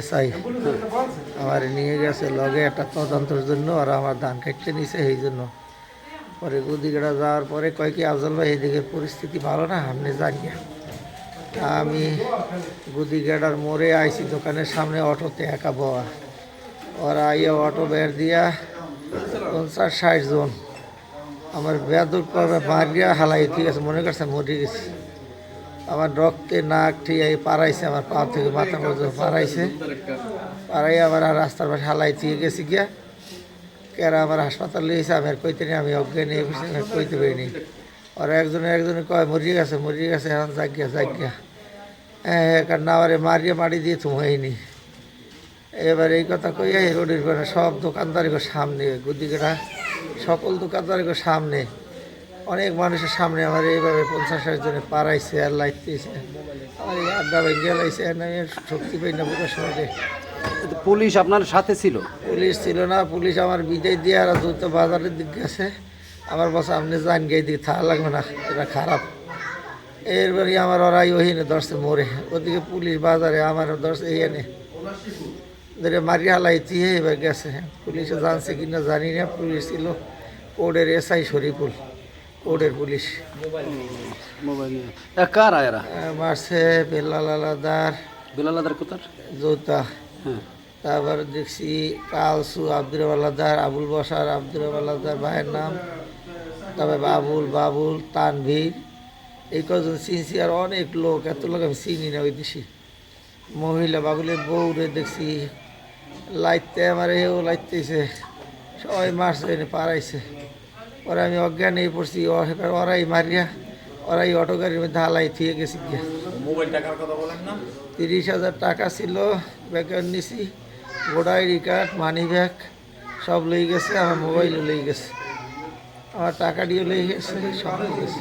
SI. আমার নিয়ে গেছে লগে একটা তদন্তের জন্য, আর আমার ধান কাটতে নিছে এই জন্য। পরে গুদিগড়া যাওয়ার পরে কয় কি, আফজল ভাই, এদিকে পরিস্থিতি ভালো না? আপনি জানিয়ে আমি গুদিগেড়ার মোড়ে আইছি, দোকানের সামনে অটোতে একা বয়া। ওরা আইয়া অটো বের দিয়া পঞ্চাশ ষাট জন। আমার বেদুর পরে মারিয়া হালাই, ঠিক আছে, মনে করছে মরে গেছি। আমার রক্তে নাক ঠিক পাড়াইছে, আমার পা থেকে মাথা পর্যন্ত পাড়াইছে। পাড়াই আর রাস্তার পাশে হালাই দিয়ে গেছি গিয়া। কেরা আমার হাসপাতাল লিয়েছে আমি আর কইতে আমি অজ্ঞানী এই বিষয়ে কইতে পারিনি। আর একজনে একজনে কয়, মরিয়ে গেছে মরিয়ে গেছে, এখন জাগিয়া জাগিয়া হ্যাঁ কারণ না আবার মারিয়ে মারি দিয়ে হয়নি। এবার এই কথা কইয়া রোডের সব দোকানদারিকে সামনে গুদিকেটা সকল দোকানদারিকে সামনে। অনেক মানুষের সামনে আমার এইভাবে পঞ্চাশ জনে পাড়াইছে আর লাইট দিয়েছে আমার এই আড্ডা ভেঙে লাইছে আর আমি শক্তি পাই না বুকের সঙ্গে। পুলিশ আপনার সাথে ছিল? পুলিশ ছিল না পুলিশ আমার বিদায় দিয়ে আর দ্রুত বাজারের দিক গেছে। আমার বস আপনি জান গিয়ে দিকে থাকা লাগবে না এটা খারাপ। এরবারই আমার ওরাই ওহিনে ধরছে মোড়ে। ওদিকে পুলিশ বাজারে আমার ধরছে এই এনে ধরে মারি হালাই দিয়ে এবার গেছে। পুলিশে জানছে কিনা জানি না পুলিশ ছিল। কোর্টের এসআই শরীফুল। কোর্টের পুলিশ। কার আয়রা মারছে বেলাল আলাদার। বিলাল আদার কোথার? জোতা। হ্যাঁ। তারপর দেখছি কালসু আব্দুল আলাদার আবুল বসার আব্দুল আলাদার ভাইয়ের নাম। তারপরে বাবুল বাবুল তানভীর। এই কজন চিনছি আর অনেক লোক এত লোক আমি চিনি না ওই দেশি মহিলা বাবুলের বউরে দেখছি। লাইতে আমার এও লাইতেছে সবাই মারছে এনে পাড়াইছে। ওরা আমি অজ্ঞান এই পড়ছি ওরাই মারিয়া ওরাই অটো গাড়ির মধ্যে আলাই থিয়ে গেছি গিয়া। মোবাইল টাকার কথা বলেন না। তিরিশ হাজার টাকা ছিল ব্যাগের নিছি voter ID card money bag সব লই গেছে আমার মোবাইলও লই গেছে। আমার টাকা দিয়ে লই গেছে সব লই গেছে।